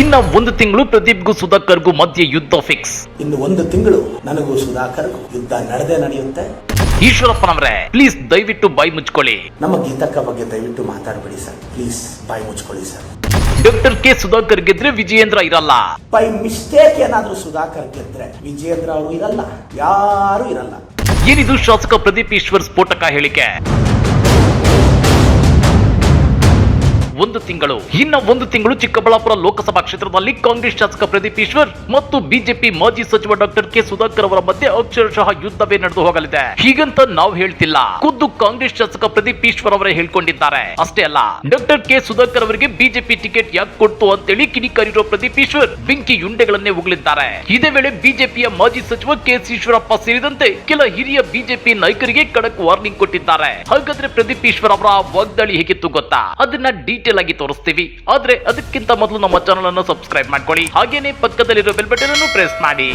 ಇನ್ನ ಒಂದು ತಿಂಗಳು ಪ್ರದೀಪ್ಗೂ ಸುಧಾಕರ್ಗೂ ಮಧ್ಯೆ ಯುದ್ಧ ಫಿಕ್ಸ್ ಇನ್ನು ಒಂದು ತಿಂಗಳು ನನಗೂ ಸುಧಾಕರ್ ಯುದ್ಧ ನಡೆದೇ ನಡೆಯುತ್ತೆ. ಈಶ್ವರಪ್ಪನವರೇ ಪ್ಲೀಸ್ ದಯವಿಟ್ಟು ಬಾಯಿ ಮುಚ್ಕೊಳ್ಳಿ. ನಮ್ಮ ಗೀತಕ್ಕ ಬಗ್ಗೆ ದಯವಿಟ್ಟು ಮಾತಾಡಬೇಡಿ ಸರ್. ಪ್ಲೀಸ್ ಬಾಯಿ ಮುಚ್ಕೊಳ್ಳಿ ಸರ್. ಡಾಕ್ಟರ್ ಕೆ ಸುಧಾಕರ್ ಗೆದ್ರೆ ವಿಜಯೇಂದ್ರ ಇರಲ್ಲ. ಬೈ ಮಿಸ್ಟೇಕ್ ಏನಾದ್ರೂ ಸುಧಾಕರ್ ಗೆದ್ರೆ ವಿಜಯೇಂದ್ರ ಅವರು ಇರಲ್ಲ. ಯಾರು ಇರಲ್ಲ. ಏನಿದು ಶಾಸಕ ಪ್ರದೀಪ್ ಈಶ್ವರ್ ಸ್ಫೋಟಕ ಹೇಳಿಕೆ? ಒಂದು ತಿಂಗಳು. ಇನ್ನ ಒಂದು ತಿಂಗಳು ಚಿಕ್ಕಬಳ್ಳಾಪುರ ಲೋಕಸಭಾ ಕ್ಷೇತ್ರದಲ್ಲಿ ಕಾಂಗ್ರೆಸ್ ಶಾಸಕ ಪ್ರದೀಪ್ ಈಶ್ವರ್ ಮತ್ತು ಬಿಜೆಪಿ ಮಾಜಿ ಸಚಿವ ಡಾಕ್ಟರ್ ಕೆ ಸುಧಾಕರ್ ಅವರ ಮಧ್ಯೆ ಅಕ್ಷರಶಃ ಯುದ್ಧವೇ ನಡೆದು ಹೋಗಲಿದೆ. ಹೀಗಂತ ನಾವು ಹೇಳ್ತಿಲ್ಲ. ಖುದ್ದು ಕಾಂಗ್ರೆಸ್ ಶಾಸಕ ಪ್ರದೀಪ್ ಈಶ್ವರ್ ಅವರೇ ಹೇಳ್ಕೊಂಡಿದ್ದಾರೆ. ಅಷ್ಟೇ ಅಲ್ಲ, ಡಾಕ್ಟರ್ ಕೆ ಸುಧಾಕರ್ ಅವರಿಗೆ ಬಿಜೆಪಿ ಟಿಕೆಟ್ ಯಾಕೆ ಕೊಡ್ತು ಅಂತೇಳಿ ಕಿಡಿಕಾರಿರೋ ಪ್ರದೀಪ್ ಈಶ್ವರ್ ಬೆಂಕಿ ಯುಂಡೆಗಳನ್ನೇ ಉಗುಳಿದ್ದಾರೆ. ಇದೇ ವೇಳೆ ಬಿಜೆಪಿಯ ಮಾಜಿ ಸಚಿವ ಕೆ ಈಶ್ವರಪ್ಪ ಸೇರಿದಂತೆ ಕೆಲ ಹಿರಿಯ ಬಿಜೆಪಿ ನಾಯಕರಿಗೆ ಕಡಕ್ ವಾರ್ನಿಂಗ್ ಕೊಟ್ಟಿದ್ದಾರೆ. ಹಾಗಾದ್ರೆ ಪ್ರದೀಪ್ ಈಶ್ವರ್ ಅವರ ವಾಗ್ದಾಳಿ ಹೇಗಿತ್ತು ಗೊತ್ತಾ? ಅದನ್ನ ಡೀಟೇಲ್ ಆಗಿ ತೋರಿಸ್ತೀವಿ. ಆದ್ರೆ ಅದಕ್ಕಿಂತ ಮೊದಲು ನಮ್ಮ ಚಾನಲ್ ಅನ್ನು ಸಬ್ಸ್ಕ್ರೈಬ್ ಮಾಡ್ಕೊಳ್ಳಿ. ಹಾಗೇನೆ ಪಕ್ಕದಲ್ಲಿರೋ ಬೆಲ್ ಬಟನ್ ಅನ್ನು ಪ್ರೆಸ್ ಮಾಡಿ.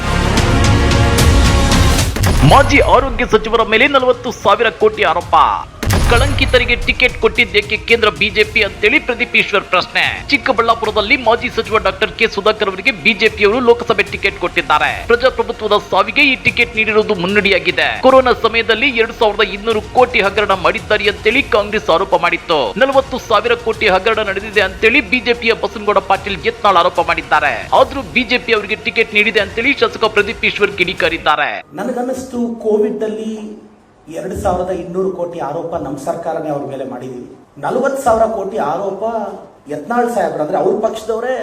ಮಾಜಿ ಆರೋಗ್ಯ ಸಚಿವರ ಮೇಲೆ ನಲವತ್ತು ಸಾವಿರ ಕೋಟಿ ಆರೋಪ. ಕಳಂಕಿತರಿಗೆ ಟಿಕೆಟ್ ಕೊಟ್ಟಿದ್ದಕ್ಕೆ ಕೇಂದ್ರ ಬಿಜೆಪಿ ಅಂತೇಳಿ ಪ್ರದೀಪ್ ಈಶ್ವರ್ ಪ್ರಶ್ನೆ. ಚಿಕ್ಕಬಳ್ಳಾಪುರದಲ್ಲಿ ಮಾಜಿ ಸಚಿವ ಡಾಕ್ಟರ್ ಕೆ ಸುಧಾಕರ್ ಅವರಿಗೆ ಬಿಜೆಪಿಯವರು ಲೋಕಸಭೆ ಟಿಕೆಟ್ ಕೊಟ್ಟಿದ್ದಾರೆ. ಪ್ರಜಾಪ್ರಭುತ್ವದ ಸಾವಿಗೆ ಈ ಟಿಕೆಟ್ ನೀಡಿರುವುದು ಮುನ್ನಡಿಯಾಗಿದೆ. ಕೊರೋನಾ ಸಮಯದಲ್ಲಿ ಎರಡ್ ಸಾವಿರದ ಇನ್ನೂರು ಕೋಟಿ ಹಗರಣ ಮಾಡಿದ್ದಾರೆ ಅಂತೇಳಿ ಕಾಂಗ್ರೆಸ್ ಆರೋಪ ಮಾಡಿತ್ತು. ನಲವತ್ತು ಸಾವಿರ ಕೋಟಿ ಹಗರಣ ನಡೆದಿದೆ ಅಂತೇಳಿ ಬಿಜೆಪಿಯ ಬಸನಗೌಡ ಪಾಟೀಲ್ ಯತ್ನಾಳ್ ಆರೋಪ ಮಾಡಿದ್ದಾರೆ. ಆದ್ರೂ ಬಿಜೆಪಿ ಅವರಿಗೆ ಟಿಕೆಟ್ ನೀಡಿದೆ ಅಂತೇಳಿ ಶಾಸಕ ಪ್ರದೀಪ್ ಈಶ್ವರ್ ಕಿಡಿಕಾರಿದ್ದಾರೆ. ನನಗನ್ನಿಸ್ತು ಕೋವಿಡ್ ಅಲ್ಲಿ ಎರಡು ಸಾವಿರದ ಇನ್ನೂರು ಕೋಟಿ ಆರೋಪ ನಮ್ಮ ಸರ್ಕಾರನೇ ಅವ್ರ ಮೇಲೆ ಮಾಡಿದೀವಿ. ನಲವತ್ತು ಸಾವಿರ ಕೋಟಿ ಆರೋಪ ಯತ್ನಾಳ್ ಸಾಹೇಬ್ರು ಅಂದ್ರೆ ಅವ್ರ ಪಕ್ಷದವರೇ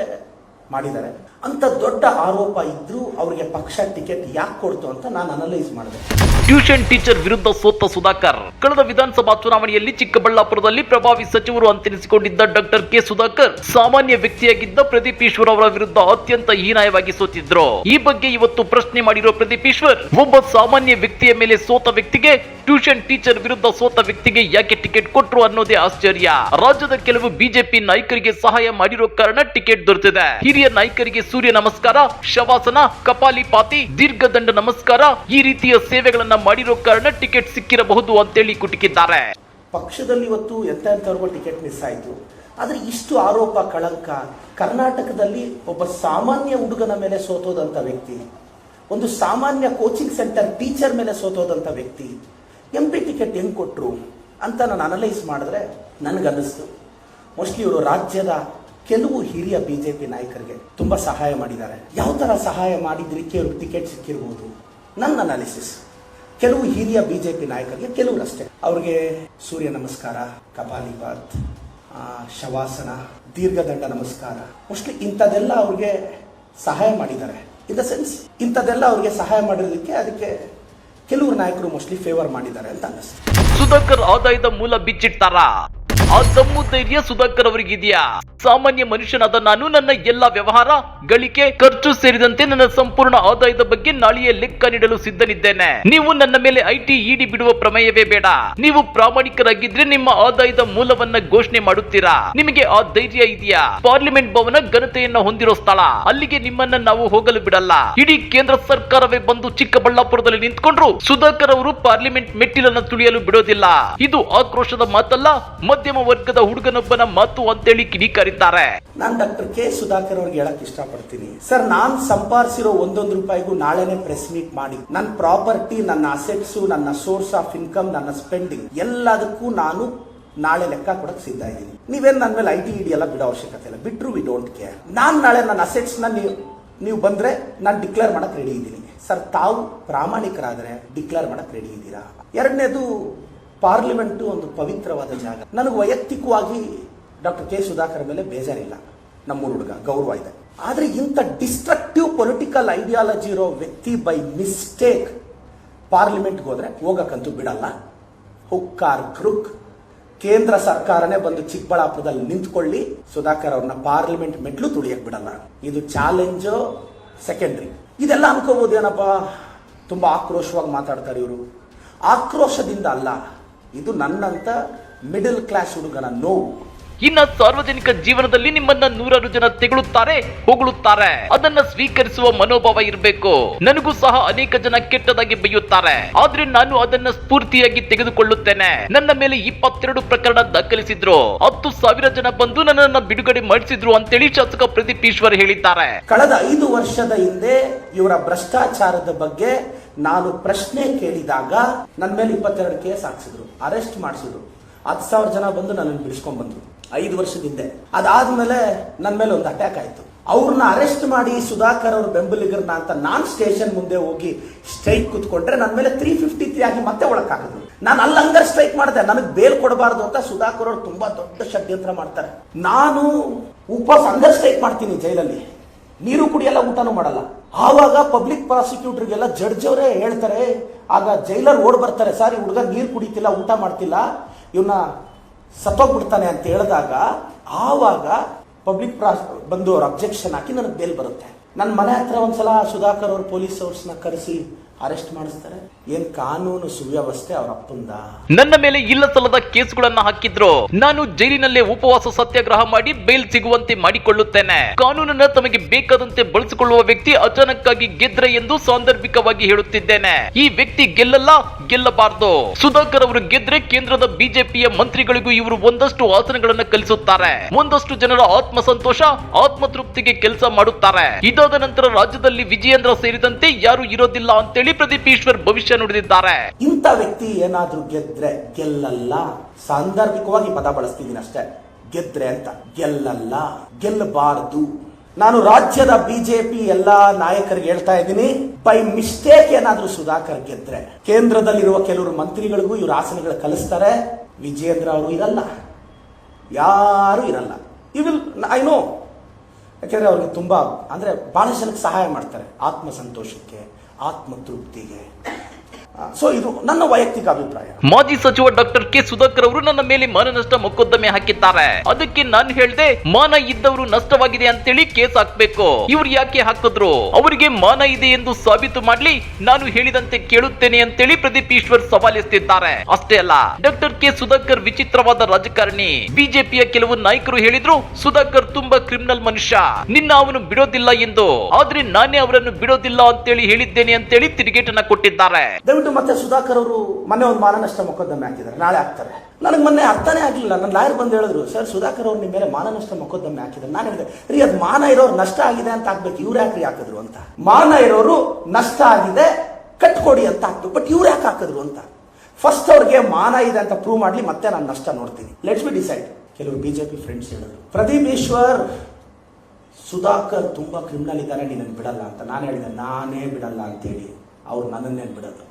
ಮಾಡಿದ್ದಾರೆ. ಅಂತ ದೊಡ್ಡ ಆರೋಪ ಇದ್ರೂ ಅವರಿಗೆ ಪಕ್ಷ ಟಿಕೆಟ್ ಯಾಕೆ ಕೊಡ್ತು ಅಂತ ನಾನು ಅನಲೈಸ್ ಮಾಡಿದೆ. ಟ್ಯೂಷನ್ ಟೀಚರ್ ವಿರುದ್ಧ ಸೋತ ಸುಧಾಕರ್. ಕಳೆದ ವಿಧಾನಸಭಾ ಚುನಾವಣೆಯಲ್ಲಿ ಚಿಕ್ಕಬಳ್ಳಾಪುರದಲ್ಲಿ ಪ್ರಭಾವಿ ಸಚಿವರು ಅಂತೆನಿಸಿಕೊಂಡಿದ್ದ ಡಾಕ್ಟರ್ ಕೆ ಸುಧಾಕರ್ ಸಾಮಾನ್ಯ ವ್ಯಕ್ತಿಯಾಗಿದ್ದ ಪ್ರದೀಪ್ ಈಶ್ವರ್ ಅವರ ವಿರುದ್ಧ ಅತ್ಯಂತ ಹೀನಾಯವಾಗಿ ಸೋತಿದ್ರು. ಈ ಬಗ್ಗೆ ಇವತ್ತು ಪ್ರಶ್ನೆ ಮಾಡಿರೋ ಪ್ರದೀಪ್ ಈಶ್ವರ್, ಒಬ್ಬ ಸಾಮಾನ್ಯ ವ್ಯಕ್ತಿಯ ಮೇಲೆ ಸೋತ ವ್ಯಕ್ತಿಗೆ ಟ್ಯೂಷನ್ ಟೀಚರ್ ವಿರುದ್ಧ ಸೋತ ವ್ಯಕ್ತಿಗೆ ಯಾಕೆ ಟಿಕೆಟ್ ಕೊಟ್ರು ಅನ್ನೋದೇ ಆಶ್ಚರ್ಯ. ರಾಜ್ಯದ ಕೆಲವು ಬಿಜೆಪಿ ನಾಯಕರಿಗೆ ಸಹಾಯ ಮಾಡಿರೋ ಕಾರಣ ಟಿಕೆಟ್ ದೊರೆತಿದೆ. ಹಿರಿಯ ನಾಯಕರಿಗೆ ಸೂರ್ಯ ನಮಸ್ಕಾರ, ಶವಾಸನ, ಕಪಾಲಿ ಪಾತಿ ದೀರ್ಘದಂಡ ನಮಸ್ಕಾರ, ಈ ರೀತಿಯ ಸೇವೆಗಳನ್ನ ಮಾಡಿರೋ ಕಾರಣ ಟಿಕೆಟ್ ಸಿಕ್ಕಿರಬಹುದು ಅಂತೇಳಿ ಕುಟುಕಿದ್ದಾರೆ. ಪಕ್ಷದಲ್ಲಿ ಇವತ್ತು ಎಂತ ಎಂಥವ್ರಿಗೂ ಟಿಕೆಟ್ ಮಿಸ್ ಆಯಿತು. ಆದರೆ ಇಷ್ಟು ಆರೋಪ, ಕಳಂಕ, ಕರ್ನಾಟಕದಲ್ಲಿ ಒಬ್ಬ ಸಾಮಾನ್ಯ ಹುಡುಗನ ಮೇಲೆ ಸೋತೋದಂಥ ವ್ಯಕ್ತಿ, ಒಂದು ಸಾಮಾನ್ಯ ಕೋಚಿಂಗ್ ಸೆಂಟರ್ ಟೀಚರ್ ಮೇಲೆ ಸೋತೋದಂಥ ವ್ಯಕ್ತಿ ಎಂ ಪಿ ಟಿಕೆಟ್ ಹೆಂಗೆ ಕೊಟ್ಟರು ಅಂತ ನಾನು ಅನಲೈಸ್ ಮಾಡಿದ್ರೆ ನನಗನ್ನಿಸ್ತು. ಮೋಸ್ಟ್ಲಿ ಇವರು ರಾಜ್ಯದ ಕೆಲವು ಹಿರಿಯ ಬಿಜೆಪಿ ನಾಯಕರಿಗೆ ತುಂಬಾ ಸಹಾಯ ಮಾಡಿದ್ದಾರೆ. ಯಾವ ಥರ ಸಹಾಯ ಮಾಡಿದ್ರಿಕ್ಕೆ ಅವ್ರಿಗೆ ಟಿಕೆಟ್ ಸಿಕ್ಕಿರ್ಬೋದು. ನನ್ನ ಅನಾಲಿಸಿಸ್ ಕೆಲವು ಹಿರಿಯ ಬಿಜೆಪಿ ನಾಯಕರಿಗೆ ಕೆಲವರಷ್ಟೇ ಅವ್ರಿಗೆ ಸೂರ್ಯ ನಮಸ್ಕಾರ ಕಪಾಲಿಪಾತ್ ಶವಾಸನ, ದೀರ್ಘದಂಡ ನಮಸ್ಕಾರ ಮೋಸ್ಟ್ಲಿ ಇಂಥದೆಲ್ಲ ಅವ್ರಿಗೆ ಸಹಾಯ ಮಾಡಿದ್ದಾರೆ. ಇನ್ ದ ಸೆನ್ಸ್ ಇಂಥದೆಲ್ಲ ಅವ್ರಿಗೆ ಸಹಾಯ ಮಾಡಿರೋದಕ್ಕೆ ಅದಕ್ಕೆ ಕೆಲವರು ನಾಯಕರು ಮೋಸ್ಟ್ಲಿ ಫೇವರ್ ಮಾಡಿದ್ದಾರೆ ಅಂತ ಅನ್ನಿಸ್ತು ಸುಧಾಕರ್ ಆದಾಯದ ಮೂಲ ಬಿಚ್ಚಿಟ್ಟಾರ ಆ ದಮ್ಮು ಧೈರ್ಯ ಸುಧಾಕರ್ ಅವರಿಗಿದೆಯಾ ಸಾಮಾನ್ಯ ಮನುಷ್ಯನಾದ ನಾನು ನನ್ನ ಎಲ್ಲ ವ್ಯವಹಾರ, ಗಳಿಕೆ, ಖರ್ಚು ಸೇರಿದಂತೆ ನನ್ನ ಸಂಪೂರ್ಣ ಆದಾಯದ ಬಗ್ಗೆ ನಾಳೆಯೇ ಲೆಕ್ಕ ನೀಡಲು ಸಿದ್ಧನಿದ್ದೇನೆ. ನೀವು ನನ್ನ ಮೇಲೆ ಐಟಿ ಇಡಿ ಬಿಡುವ ಪ್ರಮೇಯವೇ ಬೇಡ. ನೀವು ಪ್ರಾಮಾಣಿಕರಾಗಿದ್ರೆ ನಿಮ್ಮ ಆದಾಯದ ಮೂಲವನ್ನ ಘೋಷಣೆ ಮಾಡುತ್ತೀರಾ? ನಿಮಗೆ ಆ ಧೈರ್ಯ ಇದೆಯಾ? ಪಾರ್ಲಿಮೆಂಟ್ ಭವನ ಘನತೆಯನ್ನ ಹೊಂದಿರೋ ಸ್ಥಳ. ಅಲ್ಲಿಗೆ ನಿಮ್ಮನ್ನ ನಾವು ಹೋಗಲು ಬಿಡಲ್ಲ. ಇಡೀ ಕೇಂದ್ರ ಸರ್ಕಾರವೇ ಬಂದು ಚಿಕ್ಕಬಳ್ಳಾಪುರದಲ್ಲಿ ನಿಂತ್ಕೊಂಡ್ರು ಸುಧಾಕರ್ ಅವರು ಪಾರ್ಲಿಮೆಂಟ್ ಮೆಟ್ಟಿಲನ್ನ ತುಳಿಯಲು ಬಿಡೋದಿಲ್ಲ. ಇದು ಆಕ್ರೋಶದ ಮಾತಲ್ಲ ಮಧ್ಯಮ ವರ್ಗದ ಹುಡುಗನೊಬ್ಬನ ಮಾತು ಅಂತೇಳಿ ಕಿಡಿಕಾರಿದ್ದಾರೆ. ನಾನು ಡಾಕ್ಟರ್ ಕೆ ಸುಧಾಕರ್ ಅವ್ರಿಗೆ ಹೇಳಕ್ ಇಷ್ಟಪಡ್ತೀನಿ. ಸರ್, ನಾನ್ ಸಂಪಾದಿಸಿರೋ ಒಂದೊಂದು ರೂಪಾಯಿಗೂ ನಾಳೆನೆ ಪ್ರೆಸ್ ಮೀಟ್ ಮಾಡಿ. ನನ್ನ ಪ್ರಾಪರ್ಟಿ, ನನ್ನ ಅಸೆಟ್ಸ್, ನನ್ನ ಸೋರ್ಸ್ ಆಫ್ ಇನ್ಕಮ್, ನನ್ನ ಸ್ಪೆಂಡಿಂಗ್ ಎಲ್ಲದಕ್ಕೂ ನಾನು ನಾಳೆ ಲೆಕ್ಕ ಕೊಡಕ್ ಸಿದ್ಧ ಇದ್ದೀನಿ. ನೀವೇನ್ ನನ್ನ ಮೇಲೆ ಐ ಟಿ ಇಡಿ ಎಲ್ಲ ಬಿಡೋ ಅವಶ್ಯಕತೆ ಇಲ್ಲ. ಬಿಟ್ರು ವಿ ಡೋಂಟ್ ಕೇರ್. ನಾನ್ ನಾಳೆ ನನ್ನ ಅಸೆಟ್ಸ್ನ ನೀವು ನೀವು ಬಂದ್ರೆ ನಾನು ಡಿಕ್ಲೇರ್ ಮಾಡಕ್ ರೆಡಿ ಇದ್ದೀನಿ. ಸರ್, ತಾವು ಪ್ರಾಮಾಣಿಕರಾದ್ರೆ ಡಿಕ್ಲೇರ್ ಮಾಡಕ್ ರೆಡಿ ಇದ್ದೀರಾ? ಎರಡನೇದು ಪಾರ್ಲಿಮೆಂಟ್ ಒಂದು ಪವಿತ್ರವಾದ ಜಾಗ. ನನಗೆ ವೈಯಕ್ತಿಕವಾಗಿ ಡಾಕ್ಟರ್ ಕೆ ಸುಧಾಕರ್ ಮೇಲೆ ಬೇಜಾರಿಲ್ಲ. ನಮ್ಮೂರು ಹುಡುಗ, ಗೌರವ ಇದೆ. ಆದರೆ ಇಂಥ ಡಿಸ್ಟ್ರಕ್ಟಿವ್ ಪೊಲಿಟಿಕಲ್ ಐಡಿಯಾಲಜಿ ಇರೋ ವ್ಯಕ್ತಿ ಬೈ ಮಿಸ್ಟೇಕ್ ಪಾರ್ಲಿಮೆಂಟ್ಗೆ ಹೋದರೆ ಹೋಗಕ್ಕಂತೂ ಬಿಡಲ್ಲ. ಹುಕ್ಕಾರ್ ಕ್ರುಕ್. ಕೇಂದ್ರ ಸರ್ಕಾರನೇ ಬಂದು ಚಿಕ್ಕಬಳ್ಳಾಪುರದಲ್ಲಿ ನಿಂತ್ಕೊಳ್ಳಿ. ಸುಧಾಕರ್ ಅವ್ರನ್ನ ಪಾರ್ಲಿಮೆಂಟ್ ಮೆಟ್ಲು ತುಳಿಯಕ್ ಬಿಡಲ್ಲ. ಇದು ಚಾಲೆಂಜ್ ಸೆಕೆಂಡ್ರಿ ಇದೆಲ್ಲ ಅನ್ಕೋಬಹುದು ಏನಪ್ಪ ತುಂಬಾ ಆಕ್ರೋಶವಾಗಿ ಮಾತಾಡ್ತಾರೆ ಇವರು. ಆಕ್ರೋಶದಿಂದ ಅಲ್ಲ. ಇದು ನನ್ನಂತ ಮಿಡಲ್ ಕ್ಲಾಸ್ ಹುಡುಗನ ನೋವು. ಇನ್ನ ಸಾರ್ವಜನಿಕ ಜೀವನದಲ್ಲಿ ನಿಮ್ಮನ್ನ ನೂರಾರು ಜನ ತೆಗಳುತ್ತಾರೆ ಹೊಗಳುತ್ತಾರೆ. ಅದನ್ನ ಸ್ವೀಕರಿಸುವ ಮನೋಭಾವ ಇರಬೇಕು. ನನಗೂ ಸಹ ಅನೇಕ ಜನ ಕೆಟ್ಟದಾಗಿ ಬೈಯುತ್ತಾರೆ. ಆದ್ರೆ ನಾನು ಅದನ್ನ ಸ್ಫೂರ್ತಿಯಾಗಿ ತೆಗೆದುಕೊಳ್ಳುತ್ತೇನೆ. ನನ್ನ ಮೇಲೆ ಇಪ್ಪತ್ತೆರಡು ಪ್ರಕರಣ ದಾಖಲಿಸಿದ್ರು. ಹತ್ತು ಸಾವಿರ ಜನ ಬಂದು ನನ್ನನ್ನ ಬಿಡುಗಡೆ ಮಾಡಿಸಿದ್ರು ಅಂತೇಳಿ ಶಾಸಕ ಪ್ರದೀಪ್ ಈಶ್ವರ್ ಹೇಳಿದ್ದಾರೆ. ಕಳೆದ ಐದು ವರ್ಷದ ಹಿಂದೆ ಇವರ ಭ್ರಷ್ಟಾಚಾರದ ಬಗ್ಗೆ ನಾನು ಪ್ರಶ್ನೆ ಕೇಳಿದಾಗ ನನ್ನ ಮೇಲೆ ಇಪ್ಪತ್ತೆರಡು ಕೇಸ್ ಹಾಕ್ಸಿದ್ರು ಅರೆಸ್ಟ್ ಮಾಡಿಸಿದ್ರು. ಹತ್ತು ಸಾವಿರ ಜನ ಬಂದು ನನ್ನನ್ನು ಬಿಡಿಸ್ಕೊಂಡ್ ಬಂದ್ರು. ಐದು ವರ್ಷದ ಹಿಂದೆ. ಅದಾದ್ಮೇಲೆ ನನ್ನ ಮೇಲೆ ಒಂದು ಅಟ್ಯಾಕ್ ಆಯ್ತು. ಅವ್ರನ್ನ ಅರೆಸ್ಟ್ ಮಾಡಿ ಸುಧಾಕರ್ ಅವ್ರ ಬೆಂಬಲಿಗರನ್ನ ಅಂತ ನಾನ್ ಸ್ಟೇಷನ್ ಮುಂದೆ ಹೋಗಿ ಸ್ಟ್ರೈಕ್ ಕುತ್ಕೊಂಡ್ರೆ ನನ್ನ ಮೇಲೆ ತ್ರೀ ಫಿಫ್ಟಿ ತ್ರೀ ಆಗಿ ಮತ್ತೆ ಒಳಕಾಗದು ನಾನು ಅಲ್ಲಿ ಹಂಗಾರೆ ಸ್ಟ್ರೈಕ್ ಮಾಡಿದೆ. ನನಗೆ ಬೇಲ್ ಕೊಡಬಾರ್ದು ಅಂತ ಸುಧಾಕರ್ ಅವರು ತುಂಬಾ ದೊಡ್ಡ ಷಡ್ಯಂತ್ರ ಮಾಡ್ತಾರೆ. ನಾನು ಉಪವಾಸ ಹಂಗಾರೆ ಸ್ಟ್ರೈಕ್ ಮಾಡ್ತೀನಿ ಜೈಲಲ್ಲಿ. ನೀರು ಕುಡಿಯಲ್ಲ, ಊಟನೂ ಮಾಡಲ್ಲ. ಆವಾಗ ಪಬ್ಲಿಕ್ ಪ್ರಾಸಿಕ್ಯೂಟರ್ಗೆಲ್ಲ ಜಡ್ಜ್ ಅವರೇ ಹೇಳ್ತಾರೆ, ಆಗ ಜೈಲರ್ ಓಡ್ ಬರ್ತಾರೆ, ಸರ್, ಈ ಹುಡುಗ ನೀರು ಕುಡಿತಿಲ್ಲ, ಊಟ ಮಾಡ್ತಿಲ್ಲ ಇವನ್ನ ಸತ್ತೋಗ್ಬಿಡ್ತಾನೆ ಅಂತ ಹೇಳಿದಾಗ, ಆವಾಗ ಪಬ್ಲಿಕ್ ಪ್ರಾಸ್ ಬಂದು ಅವ್ರು ಅಬ್ಜೆಕ್ಷನ್ ಹಾಕಿ ನನಗೆ ಬೇಲ್ ಬರುತ್ತೆ. ನನ್ನ ಮನೆ ಹತ್ರ ಒಂದ್ಸಲ ಸುಧಾಕರ್ ಅವ್ರ ಪೊಲೀಸ್ ಅವ್ರನ್ನ ಕರೆಸಿ ಅರೆಸ್ಟ್ ಮಾಡಿಸ್ತಾರೆ. ಏನ್ ಕಾನೂನು ಸುವ್ಯವಸ್ಥೆ ಅವರ ಅಪ್ಪಂದ? ನನ್ನ ಮೇಲೆ ಇಲ್ಲ ಸಲ್ಲದ ಕೇಸ್ಗಳನ್ನ ಹಾಕಿದ್ರು? ನಾನು ಜೈಲಿನಲ್ಲೇ ಉಪವಾಸ ಸತ್ಯಾಗ್ರಹ ಮಾಡಿ ಬೇಲ್ ಸಿಗುವಂತೆ ಮಾಡಿಕೊಳ್ಳುತ್ತೇನೆ. ಕಾನೂನನ್ನ ತಮಗೆ ಬೇಕಾದಂತೆ ಬಳಸಿಕೊಳ್ಳುವ ವ್ಯಕ್ತಿ ಅಚಾನಕ್ ಆಗಿ ಗೆದ್ರೆ ಎಂದು ಸಾಂದರ್ಭಿಕವಾಗಿ ಹೇಳುತ್ತಿದ್ದೇನೆ. ಈ ವ್ಯಕ್ತಿ ಗೆಲ್ಲಲ್ಲ, ಗೆಲ್ಲಬಾರದು. ಸುಧಾಕರ್ ಅವರು ಗೆದ್ರೆ ಕೇಂದ್ರದ ಬಿಜೆಪಿಯ ಮಂತ್ರಿಗಳಿಗೂ ಇವರು ಒಂದಷ್ಟು ಆಸನಗಳನ್ನ ಕಲಿಸುತ್ತಾರೆ. ಒಂದಷ್ಟು ಜನರ ಆತ್ಮ ಸಂತೋಷ ಆತ್ಮತೃಪ್ತಿಗೆ ಕೆಲಸ ಮಾಡುತ್ತಾರೆ. ಇದಾದ ನಂತರ ರಾಜ್ಯದಲ್ಲಿ ವಿಜಯೇಂದ್ರ ಸೇರಿದಂತೆ ಯಾರು ಇರೋದಿಲ್ಲ ಅಂತೇಳಿ ಪ್ರದೀಪ್ ಈಶ್ವರ್ ಭವಿಷ್ಯ ನುಡಿದಿದ್ದಾರೆ. ಇಂಥ ವ್ಯಕ್ತಿ ಏನಾದ್ರೂ ಗೆದ್ರೆ ಗೆಲ್ಲಲ್ಲ. ಸಾಂದರ್ಭಿಕವಾಗಿ ಪದ ಬಳಸ್ತಿದ್ದೀನಿ ಅಷ್ಟೇ. ಗೆದ್ರೆ ಅಂತ. ಗೆಲ್ಲಲ್ಲ. ಗೆಲ್ಲಬಾರದು. ನಾನು ರಾಜ್ಯದ ಬಿಜೆಪಿ ಎಲ್ಲಾ ನಾಯಕರಿಗೆ ಹೇಳ್ತಾ ಇದ್ದೀನಿ, ಬೈ ಮಿಸ್ಟೇಕ್ ಏನಾದ್ರೂ ಸುಧಾಕರ್ ಗೆದ್ರೆ. ಕೇಂದ್ರದಲ್ಲಿರುವ ಕೆಲವರು ಮಂತ್ರಿಗಳಿಗೂ ಇವರು ಆಸನಗಳು ಕಲಿಸ್ತಾರೆ. ವಿಜೇಂದ್ರ ಅವರು ಇರಲ್ಲ. ಯಾರು ಇರಲ್ಲ. ಯು ವಿಲ್ ಐ ನೋ ಯಾಕೆಂದ್ರೆ ಅವ್ರಿಗೆ ತುಂಬಾ, ಅಂದ್ರೆ ಜನಕ್ಕೆ ಸಹಾಯ ಮಾಡ್ತಾರೆ ಆತ್ಮ आत्मतृप्ति है। ಸೊ ಇದು ನನ್ನ ವೈಯಕ್ತಿಕ ಅಭಿಪ್ರಾಯ. ಮಾಜಿ ಸಚಿವ ಡಾಕ್ಟರ್ ಕೆ ಸುಧಾಕರ್ ಅವರು ನನ್ನ ಮೇಲೆ ಮಾನನಷ್ಟ ಮೊಕದ್ದಮೆ ಹಾಕಿದ್ದಾರೆ. ಅದಕ್ಕೆ ನಾನು ಹೇಳ್ದೆ ಮಾನ ಇದ್ದವರು ನಷ್ಟವಾಗಿದೆ ಅಂತೇಳಿ ಕೇಸ್ ಹಾಕ್ಬೇಕು. ಇವ್ರು ಯಾಕೆ ಹಾಕಿದ್ರು? ಅವರಿಗೆ ಮಾನ ಇದೆ ಎಂದು ಸಾಬೀತು ಮಾಡ್ಲಿ ನಾನು ಹೇಳಿದಂತೆ ಕೇಳುತ್ತೇನೆ ಅಂತೇಳಿ ಪ್ರದೀಪ್ ಈಶ್ವರ್ ಸವಾಲೆಸ್ತಿದ್ದಾರೆ ಅಷ್ಟೇ ಅಲ್ಲ ಡಾಕ್ಟರ್ ಕೆ ಸುಧಾಕರ್ ವಿಚಿತ್ರವಾದ ರಾಜಕಾರಣಿ. ಬಿಜೆಪಿಯ ಕೆಲವು ನಾಯಕರು ಹೇಳಿದ್ರು ಸುಧಾಕರ್ ತುಂಬಾ ಕ್ರಿಮಿನಲ್ ಮನುಷ್ಯ. ನಿನ್ನ ಅವನು ಬಿಡೋದಿಲ್ಲ ಎಂದು. ಆದ್ರೆ ನಾನೇ ಅವರನ್ನು ಬಿಡೋದಿಲ್ಲ ಅಂತೇಳಿ ಹೇಳಿದ್ದೇನೆ ಅಂತೇಳಿ ತಿರುಗೇಟನ್ನ ಕೊಟ್ಟಿದ್ದಾರೆ. ದಯವಿಟ್ಟು ಮತ್ತೆ ಸುಧಾಕರ್ ಅವರು ಮೊನ್ನೆ ಒಂದು ಮಾನನಷ್ಟ ಮೊಕದ್ದಮೆ ಹಾಕಿದ್ದಾರೆ, ನಾಳೆ ಹಾಕ್ತಾರೆ. ನನಗೆ ಮೊನ್ನೆ ಅರ್ಥನೇ ಆಗಲಿಲ್ಲ. ನನ್ನ ಲಾಯರ್ ಬಂದು ಹೇಳಿದ್ರು, ಸರ್, ಸುಧಾಕರ್ ಅವ್ರು ನಿಮ್ಮ ಮೇಲೆ ಮಾನನಷ್ಟ ಮೊಕದ್ದಮೆ ಹಾಕಿದ್ದಾರೆ. ನಾನು ಹೇಳಿದೆ, ರೀ, ಅದು ಮಾನ ಇರೋರು ನಷ್ಟ ಆಗಿದೆ ಅಂತ ಹಾಕ್ಬೇಕು ಇವ್ರು ಯಾಕೆ ಹಾಕಿದ್ರು ಅಂತ. ಮಾನ ಇರೋರು ನಷ್ಟ ಆಗಿದೆ, ಕಟ್ಕೊಡಿ ಅಂತ ಹಾಕ್ತು ಬಟ್ ಇವ್ರು ಯಾಕೆ ಹಾಕಿದ್ರು ಅಂತ? ಫಸ್ಟ್ ಅವ್ರಿಗೆ ಮಾನ ಇದೆ ಅಂತ ಪ್ರೂವ್ ಮಾಡಲಿ, ಮತ್ತೆ ನಾನು ನಷ್ಟ ನೋಡ್ತೀನಿ. ಲೆಟ್ಸ್ ಬಿ ಡಿಸೈಡ್ ಕೆಲವರು ಬಿಜೆಪಿ ಫ್ರೆಂಡ್ಸ್ ಹೇಳಿದ್ರು. ಪ್ರದೀಪ್ ಈಶ್ವರ್, ಸುಧಾಕರ್ ತುಂಬಾ ಕ್ರಿಮಿನಲ್ ಇದ್ದಾನೆ ನೀನು ಬಿಡಲ್ಲ ಅಂತ. ನಾನು ಹೇಳಿದೆ, ನಾನೇ ಬಿಡಲ್ಲ ಅಂತೇಳಿ. ಅವ್ರು ನನ್ನನ್ನೇನು ಬಿಡೋದು.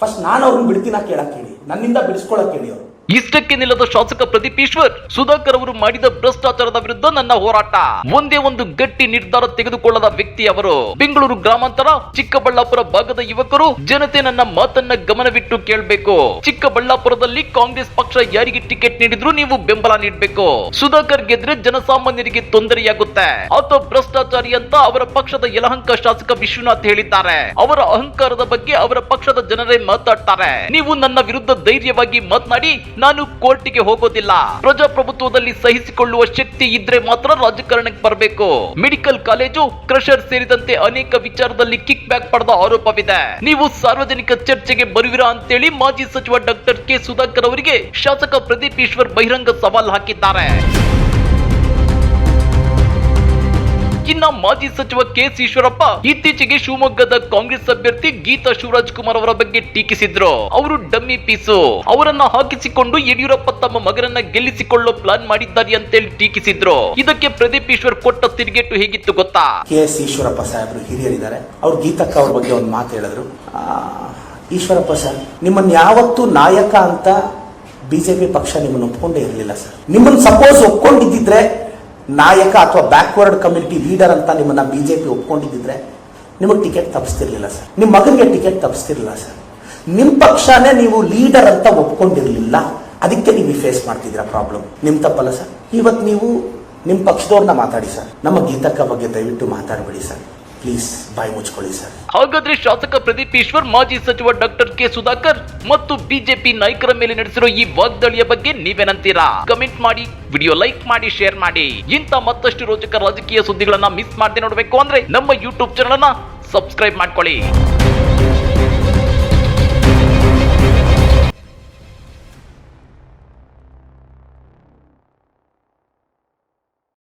ಫಸ್ಟ್ ನಾನು ಅವ್ರನ್ನ ಬಿಡ್ತೀನ ಕೇಳಕ್ಕೆ ಹೇಳಿ. ನನ್ನಿಂದ ಬಿಡಿಸ್ಕೊಳಕ್ ಹೇಳಿ ಅವರು. ಇಷ್ಟಕ್ಕೆ ನಿಲ್ಲದ ಶಾಸಕ ಪ್ರದೀಪ್ ಈಶ್ವರ್, ಸುಧಾಕರ್ ಅವರು ಮಾಡಿದ ಭ್ರಷ್ಟಾಚಾರದ ವಿರುದ್ಧ ನನ್ನ ಹೋರಾಟ. ಒಂದೇ ಒಂದು ಗಟ್ಟಿ ನಿರ್ಧಾರ ತೆಗೆದುಕೊಳ್ಳದ ವ್ಯಕ್ತಿ ಅವರು. ಬೆಂಗಳೂರು ಗ್ರಾಮಾಂತರ, ಚಿಕ್ಕಬಳ್ಳಾಪುರ ಭಾಗದ ಯುವಕರು, ಜನತೆ ನನ್ನ ಮಾತನ್ನ ಗಮನವಿಟ್ಟು ಕೇಳಬೇಕು. ಚಿಕ್ಕಬಳ್ಳಾಪುರದಲ್ಲಿ ಕಾಂಗ್ರೆಸ್ ಪಕ್ಷ ಯಾರಿಗೆ ಟಿಕೆಟ್ ನೀಡಿದ್ರು ನೀವು ಬೆಂಬಲ ನೀಡಬೇಕು. ಸುಧಾಕರ್ ಗೆದ್ರೆ ಜನಸಾಮಾನ್ಯರಿಗೆ ತೊಂದರೆಯಾಗುತ್ತೆ. ಆತ ಭ್ರಷ್ಟಾಚಾರಿ ಅಂತ ಅವರ ಪಕ್ಷದ ಯಲಹಂಕ ಶಾಸಕ ವಿಶ್ವನಾಥ್ ಹೇಳಿದ್ದಾರೆ. ಅವರ ಅಹಂಕಾರದ ಬಗ್ಗೆ ಅವರ ಪಕ್ಷದ ಜನರೇ ಮಾತಾಡ್ತಾರೆ. ನೀವು ನನ್ನ ವಿರುದ್ಧ ಧೈರ್ಯವಾಗಿ ಮಾತನಾಡಿ ನಾನು ಕೋರ್ಟಿಗೆ ಹೋಗೋದಿಲ್ಲ. ಪ್ರಜಾಪ್ರಭುತ್ವದಲ್ಲಿ ಸಹಿಸಿಕೊಳ್ಳುವ ಶಕ್ತಿ ಇದ್ರೆ ಮಾತ್ರ ರಾಜಕಾರಣಕ್ಕೆ ಬರಬೇಕು. ಮೆಡಿಕಲ್ ಕಾಲೇಜು, ಕ್ರಷರ್ ಸೇರಿದಂತೆ ಅನೇಕ ವಿಚಾರದಲ್ಲಿ ಕಿಕ್ ಬ್ಯಾಕ್ ಪಡೆದ ಆರೋಪವಿದೆ. ನೀವು ಸಾರ್ವಜನಿಕ ಚರ್ಚೆಗೆ ಬರುವಿರಾ ಅಂತೇಳಿ ಮಾಜಿ ಸಚಿವ ಡಾಕ್ಟರ್ ಕೆ ಸುಧಾಕರ್ ಅವರಿಗೆ ಶಾಸಕ ಪ್ರದೀಪ್ ಈಶ್ವರ್ ಬಹಿರಂಗ ಸವಾಲ್ ಹಾಕಿದ್ದಾರೆ. ಇನ್ನ ಮಾಜಿ ಸಚಿವ ಕೆ ಎಸ್ ಈಶ್ವರಪ್ಪ ಇತ್ತೀಚೆಗೆ ಶಿವಮೊಗ್ಗದ ಕಾಂಗ್ರೆಸ್ ಅಭ್ಯರ್ಥಿ ಗೀತಾ ಶಿವರಾಜ್ ಕುಮಾರ್ ಅವರ ಬಗ್ಗೆ ಟೀಕಿಸಿದ್ರು. ಅವರು ಡಮ್ಮಿ ಪೀಸು. ಅವರನ್ನ ಹಾಕಿಸಿಕೊಂಡು ಯಡಿಯೂರಪ್ಪ ತಮ್ಮ ಮಗನನ್ನ ಗೆಲ್ಲಿಸಿಕೊಳ್ಳೋ ಪ್ಲಾನ್ ಮಾಡಿದ್ದಾರೆ ಅಂತೇಳಿ ಟೀಕಿಸಿದ್ರು. ಇದಕ್ಕೆ ಪ್ರದೀಪ್ ಈಶ್ವರ್ ಕೊಟ್ಟ ತಿರುಗೇಟು ಹೇಗಿತ್ತು ಗೊತ್ತಾ? ಕೆ ಎಸ್ ಈಶ್ವರಪ್ಪ ಸಾಹೇಬರು ಹಿರಿಯರಿದ್ದಾರೆ. ಅವ್ರು ಗೀತಕ್ಕ ಅವ್ರ ಬಗ್ಗೆ ಒಂದು ಮಾತು ಹೇಳಿದ್ರು. ಈಶ್ವರಪ್ಪ ಸರ್ ನಿಮ್ಮನ್ನ ಯಾವತ್ತೂ ನಾಯಕ ಅಂತ ಬಿಜೆಪಿ ಪಕ್ಷ ನಿಮ್ಮನ್ನು ಒಪ್ಕೊಂಡೇ ಇರಲಿಲ್ಲ ಸರ್. ನಿಮ್ಮನ್ನು ಸಪೋಸ್ ಒಪ್ಕೊಂಡಿದ್ದಿದ್ರೆ ನಾಯಕ ಅಥವಾ ಬ್ಯಾಕ್ವರ್ಡ್ ಕಮ್ಯುನಿಟಿ ಲೀಡರ್ ಅಂತ ನಿಮ್ಮನ್ನ ಬಿಜೆಪಿ ಒಪ್ಕೊಂಡಿದ್ದಿದ್ರೆ ನಿಮಗೆ ಟಿಕೆಟ್ ತಪ್ಪಿಸ್ತಿರ್ಲಿಲ್ಲ ಸರ್ ನಿಮ್ಮ ಮಗನಿಗೆ ಟಿಕೆಟ್ ತಪ್ಪಿಸ್ತಿರ್ಲಿಲ್ಲ ಸರ್ ನಿಮ್ಮ ಪಕ್ಷನೇ ನೀವು ಲೀಡರ್ ಅಂತ ಒಪ್ಕೊಂಡಿರಲಿಲ್ಲ. ಅದಕ್ಕೆ ನೀವು ಫೇಸ್ ಮಾಡ್ತಿದ್ದೀರಾ ಪ್ರಾಬ್ಲಮ್ ನಿಮ್ ತಪ್ಪಲ್ಲ ಸರ್ ಇವತ್ತು ನೀವು ನಿಮ್ಮ ಪಕ್ಷದವ್ರನ್ನ ಮಾತಾಡಿ ಸರ್ ನಮ್ಮ ಗೀತಕ್ಕ ಬಗ್ಗೆ ದಯವಿಟ್ಟು ಮಾತಾಡಬೇಡಿ ಸರ್ ಪ್ಲೀಸ್ ಬಾಯಿ ಮುಚ್ಕೊಳ್ಳಿ ಸರ್ ಹಾಗಾದ್ರೆ ಶಾಸಕ ಪ್ರದೀಪ್ ಈಶ್ವರ್, ಮಾಜಿ ಸಚಿವ ಡಾಕ್ಟರ್ ಕೆ ಸುಧಾಕರ್ ಮತ್ತು ಬಿಜೆಪಿ ನಾಯಕರ ಮೇಲೆ ನಡೆಸಿರೋ ಈ ವಾಗ್ದಾಳಿಯ ಬಗ್ಗೆ ನೀವೇನಂತೀರಾ ಕಮೆಂಟ್ ಮಾಡಿ ವಿಡಿಯೋ ಲೈಕ್ ಮಾಡಿ ಶೇರ್ ಮಾಡಿ. ಇಂಥ ಮತ್ತಷ್ಟು ರೋಚಕ ರಾಜಕೀಯ ಸುದ್ದಿಗಳನ್ನ ಮಿಸ್ ಮಾಡದೆ ನೋಡಬೇಕು ಅಂದ್ರೆ ನಮ್ಮ ಯೂಟ್ಯೂಬ್ ಚಾನಲ್ ಅನ್ನ ಸಬ್ಸ್ಕ್ರೈಬ್ ಮಾಡ್ಕೊಳ್ಳಿ.